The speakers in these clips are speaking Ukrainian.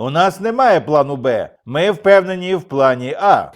У нас немає плану Б. Ми впевнені в плані А.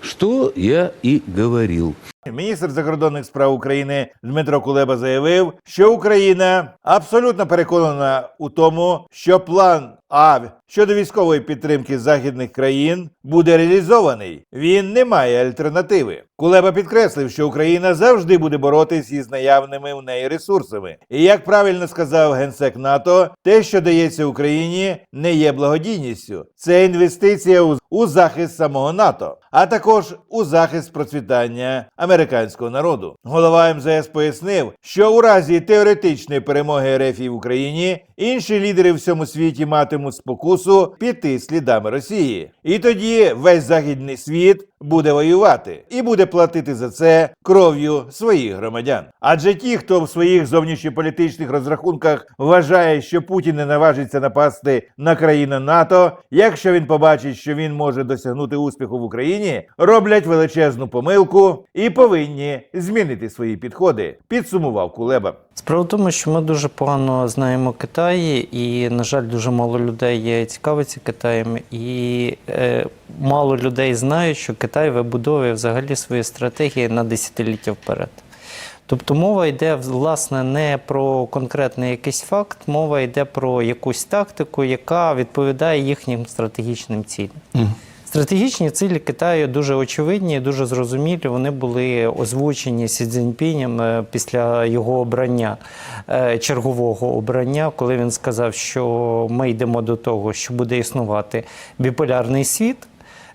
Що я і говорил. Міністр закордонних справ України Дмитро Кулеба заявив, що Україна абсолютно переконана у тому, що план А щодо військової підтримки західних країн буде реалізований. Він не має альтернативи. Кулеба підкреслив, що Україна завжди буде боротись із наявними в неї ресурсами. І як правильно сказав генсек НАТО, те, що дається Україні, не є благодійністю. Це інвестиція у, захист самого НАТО, а також у захист процвітання американського народу. Голова МЗС пояснив, що у разі теоретичної перемоги РФ в Україні інші лідери в всьому світі матимуть спокусу піти слідами Росії. І тоді весь західний світ буде воювати і буде платити за це кров'ю своїх громадян. Адже ті, хто в своїх зовнішньополітичних розрахунках вважає, що Путін не наважиться напасти на країни НАТО, якщо він побачить, що він може досягнути успіху в Україні, роблять величезну помилку і повинні змінити свої підходи. Підсумував Кулеба. Справа в тому, що ми дуже погано знаємо Китай, і, на жаль, дуже мало людей цікавиться Китаєм, і е, мало людей знають, що Китай вибудовує взагалі свої стратегії на десятиліття вперед. Тобто мова йде власне не про конкретний якийсь факт, мова йде про якусь тактику, яка відповідає їхнім стратегічним цілям. Стратегічні цілі Китаю дуже очевидні, дуже зрозумілі. Вони були озвучені Сі Цзіньпінем е, після його обрання, е, чергового обрання, коли він сказав, що ми йдемо до того, що буде існувати біполярний світ,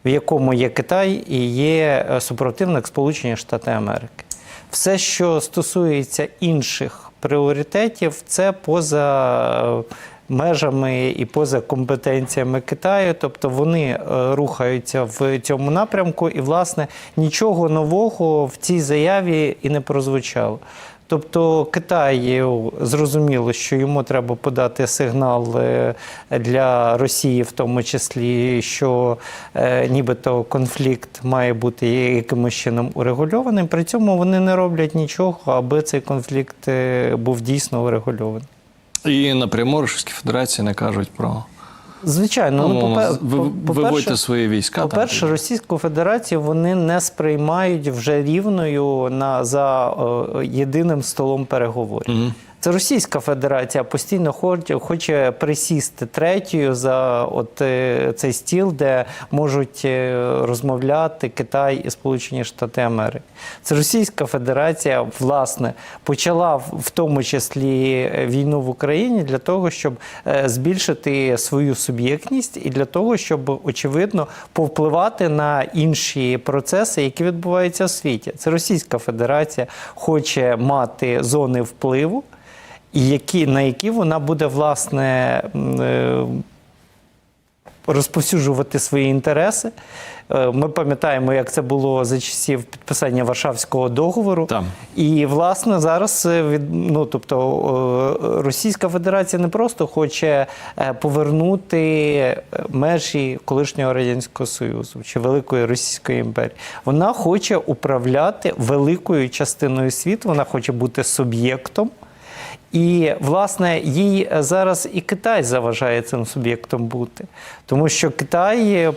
в якому є Китай і є е, супротивник Сполучені Штати Америки. Все, що стосується інших пріоритетів, це поза межами і поза компетенціями Китаю, тобто вони е, рухаються в цьому напрямку, і, власне, нічого нового в цій заяві і не прозвучало. Тобто Китаю зрозуміло, що йому треба подати сигнал е, для Росії, в тому числі, що е, нібито конфлікт має бути якимось чином урегульованим. При цьому вони не роблять нічого, аби цей конфлікт був дійсно урегульований. І напряму Російській Федерації не кажуть про Звичайно, ну, ну ви- по- виводьте свої війська. По-перше, Російську Федерацію вони не сприймають вже рівною на за е, єдиним столом переговорів. Мгм. Це Російська Федерація постійно хоче, хоче присісти третьою за от е, цей стіл, де можуть е, розмовляти Китай і Сполучені Штати Америки. Це Російська Федерація, власне, почала в тому числі е, війну в Україні для того, щоб збільшити свою суб'єктність і для того, щоб очевидно повпливати на інші процеси, які відбуваються в світі. Це Російська Федерація хоче мати зони впливу і які, на які вона буде власне е, розповсюджувати свої інтереси. Е, Ми пам'ятаємо, як це було за часів підписання Варшавського договору. Там. І власне зараз е, від ну тобто Російська Федерація не просто хоче повернути межі колишнього радянського союзу чи великої Російської імперії. Вона хоче управляти великою частиною світу. Вона хоче бути суб'єктом. І, власне, їй зараз і Китай заважає цим суб'єктом бути. Тому що Китай е,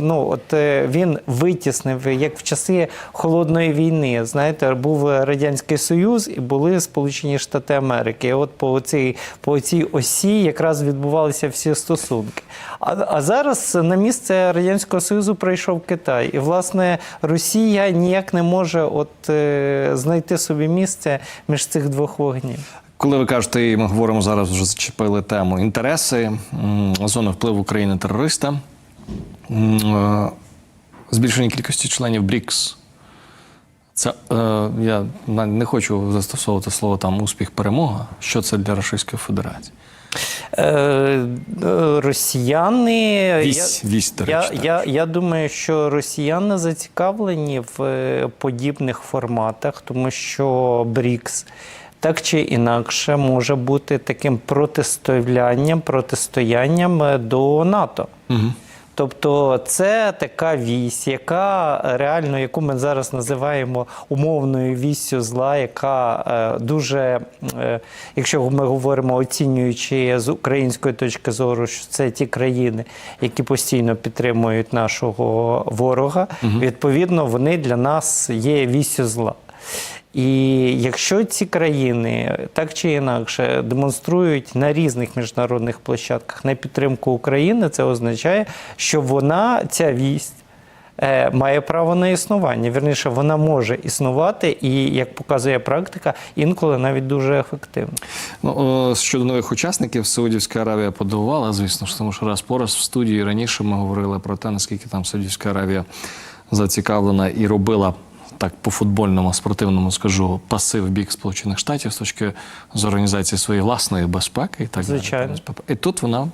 ну, от, е, він витіснив, як в часи холодної війни. Знаєте, був Радянський Союз і були Сполучені Штати Америки. І от по цій, по цій осі якраз відбувалися всі стосунки. А, а зараз на місце Радянського Союзу прийшов Китай. І, власне, Росія ніяк не може от, е, знайти собі місце між цих двох вогнів. Коли ви кажете, і ми говоримо зараз, вже зачепили тему інтереси, зони впливу країни терориста, е, збільшення кількості членів БРІКС. Це е, я не хочу застосовувати слово там успіх, перемога. Що це для Російської Федерації? Е, Росіяни. Вісь, вісь, я, речі, я, так. я думаю, що росіяни зацікавлені в подібних форматах, тому що БРІКС так чи інакше може бути таким протистоянням, протистоянням е, до НАТО. Угу. Тобто це така вісь, яка реально, яку ми зараз називаємо умовною віссю зла, яка е, дуже, е, якщо ми говоримо оцінюючи з української точки зору, що це ті країни, які постійно підтримують нашого ворога, відповідно, вони для нас є віссю зла. І якщо ці країни так чи інакше демонструють на різних міжнародних площадках на підтримку України, це означає, що вона, ця вість, е, має право на існування. Вірніше, вона може існувати, і як показує практика, інколи навіть дуже ефективно. Ну, щодо нових учасників, Саудівська Аравія подивувала, звісно ж, тому що раз по раз в студії раніше ми говорили про те, наскільки там Саудівська Аравія зацікавлена і робила. Так, по футбольному, спортивному скажу, пасив в бік Сполучених Штатів з точки з організації своєї власної безпеки і так Звичайно. далі. І тут вона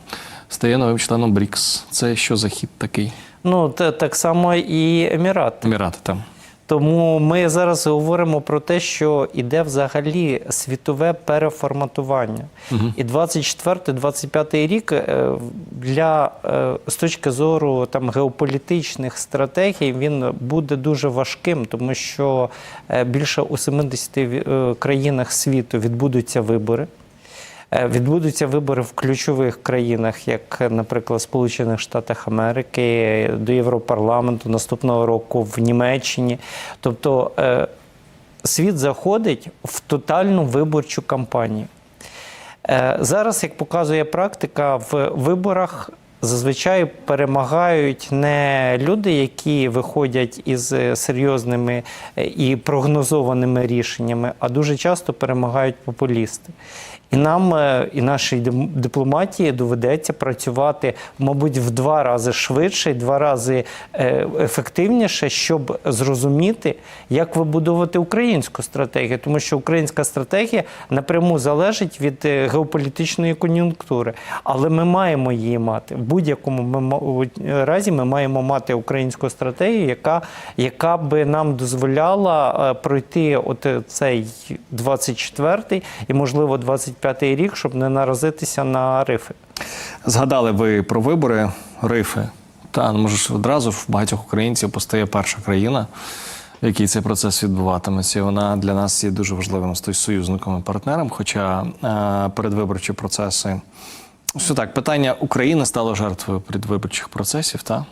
стає новим членом БРІКС. Це що за хід такий? Ну, це так само і Емірати. Емірати там. Тому ми зараз говоримо про те, що іде взагалі світове переформатування. І 24-25 рік е, для е, з точки зору там геополітичних стратегій він буде дуже важким, тому що е, більше у 70 е, країнах світу відбудуться вибори. Е, Відбудуться вибори в ключових країнах, як, наприклад, Сполучених Штатах Америки, до Європарламенту наступного року в Німеччині. Тобто е, світ заходить в тотальну виборчу кампанію. Е, Зараз, як показує практика, в виборах зазвичай перемагають не люди, які виходять із серйозними і прогнозованими рішеннями, а дуже часто перемагають популісти. І нам, е, і нашій дипломатії доведеться працювати, мабуть, в два рази швидше, два рази е, ефективніше, щоб зрозуміти, як вибудовувати українську стратегію, тому що українська стратегія напряму залежить від е, геополітичної кон'юнктури. Але ми маємо її мати. В будь-якому разі ми маємо мати українську стратегію, яка, яка би нам дозволяла пройти от цей 24-й і, можливо, 25-й рік, щоб не наразитися на рифи. Згадали ви про вибори рифи. Та ну, може ж одразу в багатьох українців постає перша країна, в якій цей процес відбуватиметься. Вона для нас є дуже важливим союзником і партнером. Хоча е, передвиборчі процеси. Все так, питання України стало жертвою передвиборчих процесів, та?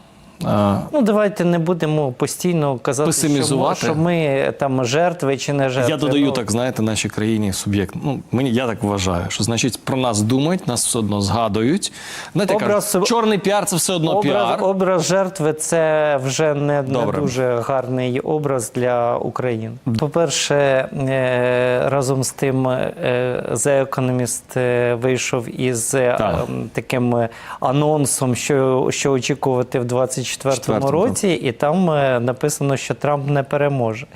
Ну, давайте не будемо постійно казати, що ми, що ми е, там жертви чи не жертви. Я додаю ну, так, знаєте, нашій країні суб'єкт. Ну, мені я так вважаю, що значить про нас думають, нас все одно згадують. Знаєте, образ, кажуть, чорний піар це все одно образ, піар. Образ жертви це вже не, не дуже гарний образ для України. По-перше, е, разом з тим, е, The Economist вийшов із так. Ем, таким анонсом, що, що очікувати в 20 2004 році, і там е, написано, що Трамп не переможе.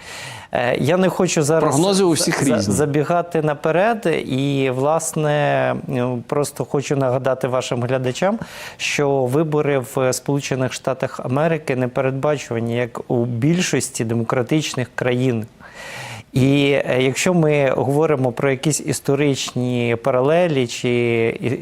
Е, я не хочу зараз Прогнози у всіх різні. забігати наперед, і власне ну, просто хочу нагадати вашим глядачам, що вибори в Сполучених Штатах Америки не передбачувані як у більшості демократичних країн і е, якщо ми говоримо про якісь історичні паралелі чи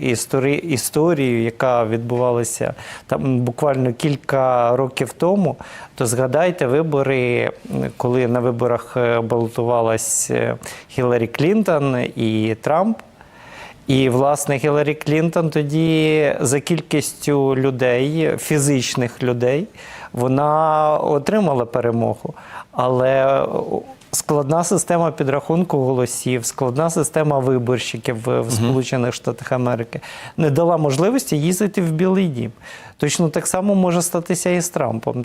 історі, історію, яка відбувалася там буквально кілька років тому, то згадайте вибори, коли на виборах е, балотувалась е, Хіларі Клінтон і Трамп. І, власне, Гіларі Клінтон тоді за кількістю людей, фізичних людей, вона отримала перемогу. Але складна система підрахунку голосів, складна система виборщиків в, в Сполучених Штатах Америки не дала можливості їздити в Білий Дім. Точно так само може статися і з Трампом.